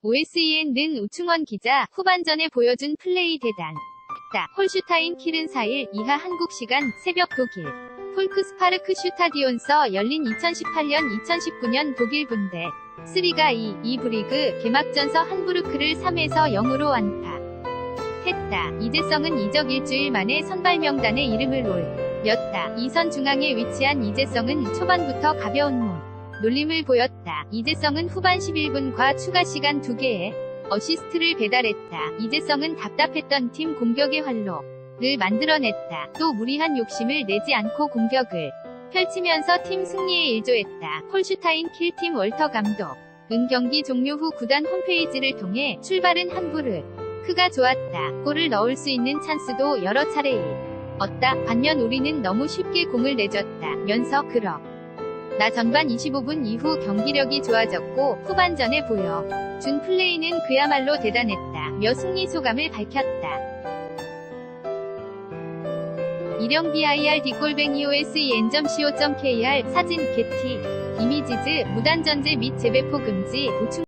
OSEN는 우충원 기자, 후반전에 보여준 플레이 대단. 다 홀슈타인 킬은 4일 이하 한국 시간 새벽 독일. 폴크스파르크 슈타디온서 열린 2018년-2019년 독일 분대 3가 2, 2부리그 개막전서 한부르크를 3에서 0으로 완파. 했다. 이재성은 이적 일주일 만에 선발 명단에 이름을 올렸다. 이선 중앙에 위치한 이재성은 초반부터 가벼운 몸. 놀림을 보였다. 이재성은 후반 11분과 추가 시간 2개의 어시스트를 배달했다. 이재성은 답답했던 팀 공격의 활로를 만들어냈다. 또 무리한 욕심을 내지 않고 공격을 펼치면서 팀 승리에 일조했다. 폴슈타인 킬팀 월터 감독. 은 경기 종료 후 구단 홈페이지를 통해 출발은 한부르. 크가 좋았다. 골을 넣을 수 있는 찬스도 여러 차례 일. 얻다. 반면 우리는 너무 쉽게 공을 내줬다. 면서 그러. 나 전반 25분 이후 경기력이 좋아졌고 후반전에 보여 준 플레이는 그야말로 대단했다. 며 승리 소감을 밝혔다. 이령 BIR 뒷골뱅이 OSEN.co.kr 사진 게티 이미지즈 무단 전제 및 재배포 금지 우충